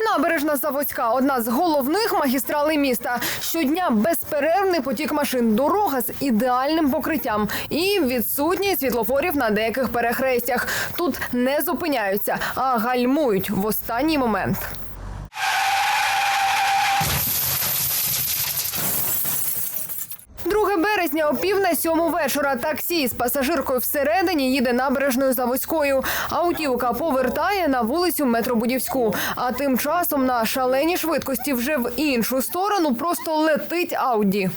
Набережна Заводська одна з головних магістралей міста. Щодня безперервний потік машин, дорога з ідеальним покриттям і відсутність світлофорів на деяких перехрестях. Тут не зупиняються, а гальмують в останній момент. Березня о пів на сьому вечора таксі з пасажиркою всередині їде набережною Заводською. Автівка повертає на вулицю Метробудівську. А тим часом на шаленій швидкості вже в іншу сторону просто летить Ауді.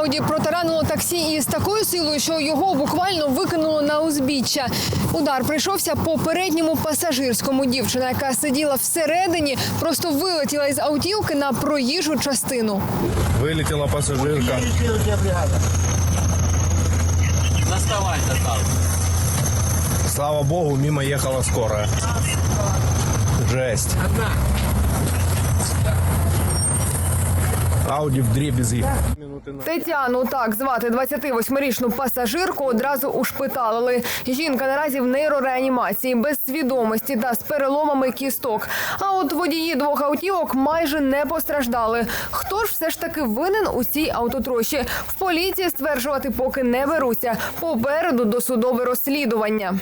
Ауді протаранило таксі із такою силою, що його буквально викинуло на узбіччя. Удар прийшовся по передньому пасажирському. Дівчина, яка сиділа всередині, просто вилетіла із автівки на проїжджу частину. Вылетела пассажирка. Доставайте там. Слава богу, мимо ехала скорая. Жесть. Ауди в дребезги. Тетяну, так звати 28-річну пасажирку, одразу ушпиталили. Жінка наразі в нейрореанімації без свідомості та з переломами кісток. А от водії двох автівок майже не постраждали. Хто ж все ж таки винен у цій автотрощі? В поліції стверджувати поки не беруться. Попереду досудове розслідування.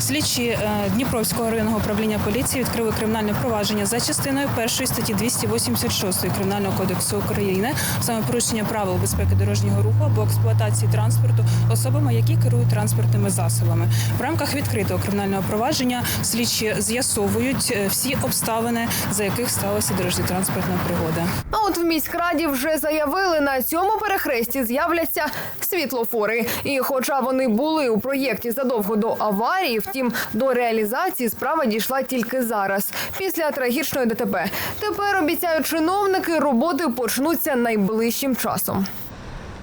Слідчі е, Дніпровського районного управління поліції відкрили кримінальне провадження за частиною першої статті 286 Кримінального кодексу України, саме порушення правил безпеки дорожнього руху або експлуатації транспорту особами, які керують транспортними засобами. В рамках відкритого кримінального провадження слідчі з'ясовують е, всі обставини, за яких сталася дорожньо-транспортна пригода. От в міськраді вже заявили, на цьому перехресті з'являться світлофори. І хоча вони були у проєкті задовго до аварії, втім до реалізації справа дійшла тільки зараз, після трагічної ДТП. Тепер обіцяють чиновники, роботи почнуться найближчим часом.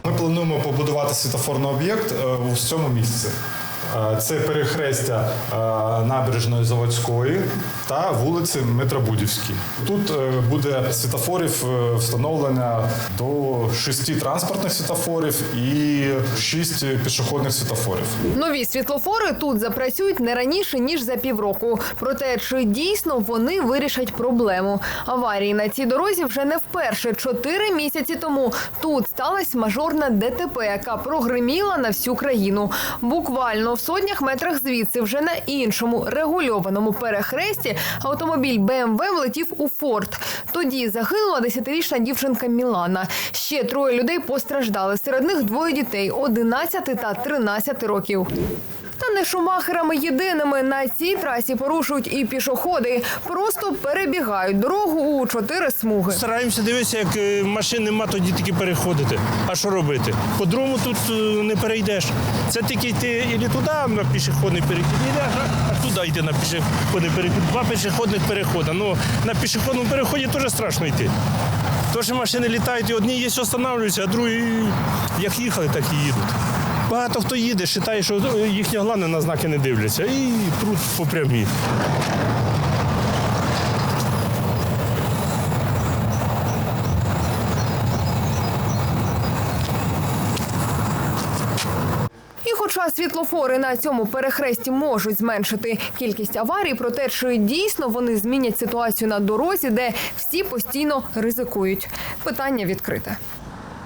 Ми плануємо побудувати світофорний об'єкт е, у цьому місці. Е, Це перехрестя е, набережної Заводської та вулиці Метробудівській. Тут е, буде світофорів встановлено до шести транспортних світофорів і шість пішохідних світофорів. Нові світлофори тут запрацюють не раніше ніж за півроку. Проте чи дійсно вони вирішать проблему? Аварії на цій дорозі вже не вперше. Чотири місяці тому тут сталася мажорна ДТП, яка прогриміла на всю країну. Буквально в сотнях метрах звідси, вже на іншому регульованому перехресті, автомобіль БМВ влетів у форт. Тоді загинула десятирічна дівчинка Мілана. Ще троє людей постраждали. Серед них двоє дітей 11 та 13 років. Не шумахерами єдиними на цій трасі порушують і пішоходи. Просто перебігають дорогу у чотири смуги. Стараємося дивитися, як е, машин нема, тоді тільки переходити. А що робити? По-другому тут е, не перейдеш. Це тільки йти і туди на пішохідний перехід, аж туди йти на пішохідний перехід. Два пішохідних переходи. Ну, на пішохідному переході теж страшно йти. Тож машини літають, і одні є, встановлюються, а другі як їхали, так і їдуть. Багато хто їде, вважає, що е, їхнє головне на знаки не дивляться і пруть по прямій. І хоча світлофори на цьому перехресті можуть зменшити кількість аварій, проте чи дійсно вони змінять ситуацію на дорозі, де всі постійно ризикують? Питання відкрите.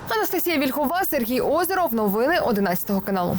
Анастасія Вільхова, Сергій Озеров. Новини 11 каналу.